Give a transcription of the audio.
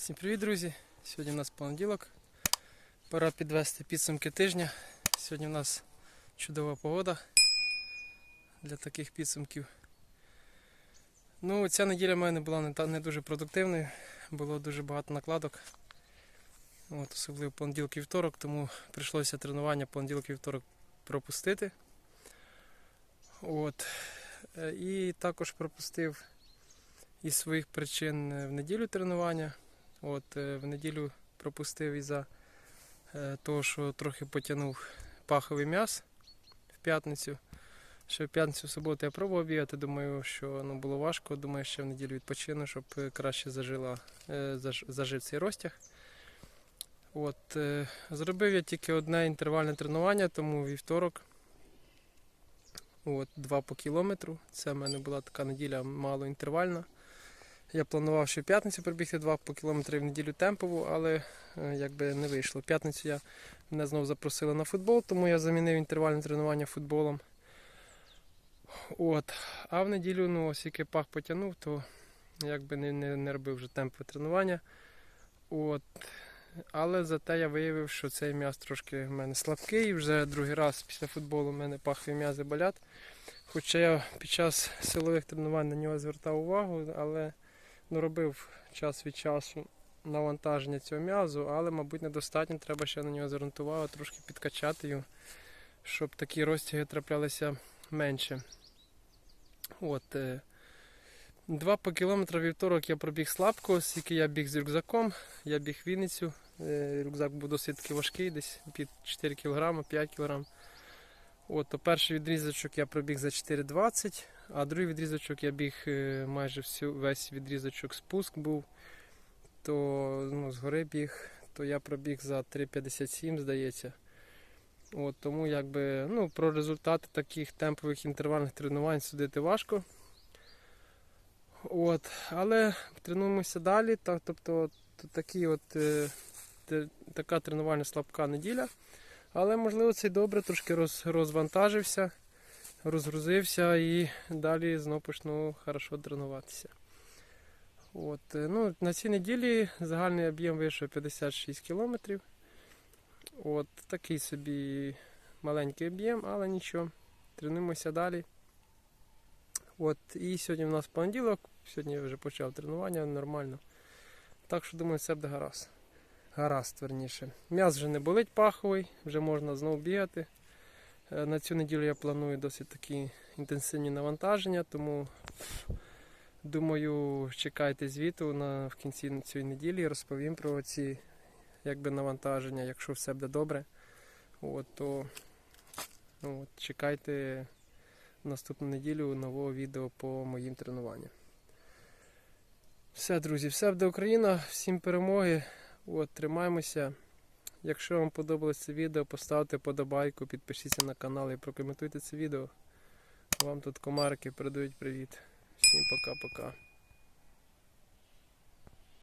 Всім привіт, друзі! Сьогодні у нас понеділок. Пора підвести підсумки тижня. Сьогодні у нас чудова погода для таких підсумків. Ну, ця неділя в мене була не, не дуже продуктивною, було дуже багато накладок. От, особливо понеділок і вівторок, тому прийшлося тренування понеділок і вівторок пропустити. От. Е, І також пропустив із своїх причин е, в неділю тренування. От е, в неділю пропустив із-за е, того, що трохи потягнув паховий м'яз в п'ятницю. Ще в п'ятницю, в суботу я пробував бігати, думаю, що ну, було важко. Думаю, ще в неділю відпочину, щоб е, краще зажила, зажив цей розтяг. От, зробив я тільки одне інтервальне тренування, тому вівторок. От, 2 по кілометру. Це в мене була така неділя малоінтервальна. Я планував ще в п'ятницю пробігти 2 по кілометри в неділю темпову, але е, якби не вийшло. В п'ятницю я мене знову запросили на футбол, тому я замінив інтервальне тренування футболом. От. А в неділю, ну, оскільки пах потягнув, то якби не, не, не робив вже темпове тренування. От. Але зате я виявив, що цей м'яз трошки в мене слабкий. Вже другий раз після футболу в мене пахові м'язи болять. Хоча я під час силових тренувань на нього звертав увагу, але робив час від часу навантаження цього м'язу, але, мабуть, недостатньо. Треба ще на нього звернути увагу, трошки підкачати його, щоб такі розтяги траплялися менше. От, е, Два по кілометру вівторок я пробіг слабко, оскільки я біг з рюкзаком, я біг Вінницю. Е, Рюкзак був досить таки важкий, десь під 4 кг, 5 кг. От, то перший відрізочок я пробіг за 4,20, а другий відрізочок я біг е, майже всю, весь відрізочок спуск був. То ну, згори біг, то я пробіг за 3,57, здається. От, тому якби, ну, про результати таких темпових інтервальних тренувань судити важко. От, але тренуємося далі. Так, тобто такі от, е, така тренувальна слабка неділя. Але можливо це й добре, трошки роз, розвантажився, розгрузився і далі знову почну хорошо тренуватися. От, е, ну, на цій неділі загальний об'єм вийшов 56 кілометрів. От, такий собі маленький об'єм, але нічого. Тренуємося далі. От, і сьогодні в нас понеділок, сьогодні я вже почав тренування нормально. Так що думаю, все буде гаразд. Гаразд, верніше. М'яз вже не болить паховий, вже можна знову бігати. Е, На цю неділю я планую досить такі інтенсивні навантаження, тому думаю, чекайте звіту на, в кінці цієї неділі. Розповім про ці якби, навантаження, якщо все буде добре. От, то ну, от, чекайте наступну неділю нового відео по моїм тренуванням. Все, друзі, все буде Україна, всім перемоги. От, тримаємося. Якщо вам подобалось це відео, поставте подобайку, підпишіться на канал і прокоментуйте це відео. Вам тут комарики передають привіт. Всім пока-пока.